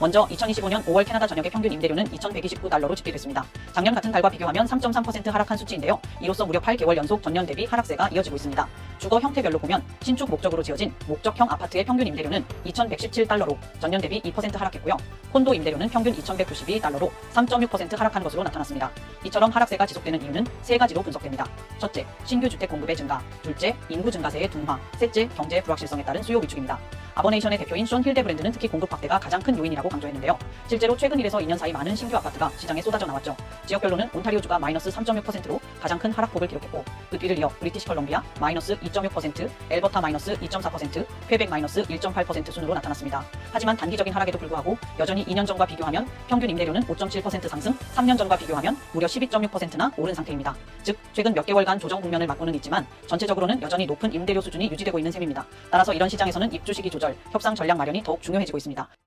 먼저 2025년 5월 캐나다 전역의 평균 임대료는 2,129달러로 집계됐습니다. 작년 같은 달과 비교하면 3.3% 하락한 수치인데요. 이로써 무려 8개월 연속 전년 대비 하락세가 이어지고 있습니다. 주거 형태별로 보면 신축 목적으로 지어진 목적형 아파트의 평균 임대료는 2,117달러로 전년 대비 2% 하락했고요. 콘도 임대료는 평균 2,192달러로 3.6% 하락한 것으로 나타났습니다. 이처럼 하락세가 지속되는 이유는 세 가지로 분석됩니다. 첫째, 신규 주택 공급의 증가. 둘째, 인구 증가세의 둔화. 셋째, 경제 불확실성에 따른 수요 위축입니다. 아버네이션의 대표인 숀 힐데 브랜드는 특히 공급 확대가 가장 큰 요인이라고 강조했는데요. 실제로 최근 1에서 2년 사이 많은 신규 아파트가 시장에 쏟아져 나왔죠. 지역별로는 온타리오주가 마이너스 3.6%로 가장 큰 하락폭을 기록했고 그 뒤를 이어 브리티시 컬럼비아 마이너스 2.6%, 엘버타 마이너스 2.4%, 퀘벡 마이너스 1.8% 순으로 나타났습니다. 하지만 단기적인 하락에도 불구하고 여전히 2년 전과 비교하면 평균 임대료는 5.7% 상승, 3년 전과 비교하면 무려 12.6%나 오른 상태입니다. 즉 최근 몇 개월간 조정 국면을 맞고는 있지만 전체적으로는 여전히 높은 임대료 수준이 유지되고 있는 셈입니다. 따라서 이런 시장에서는 입주 시기 조절, 협상 전략 마련이 더욱 중요해지고 있습니다.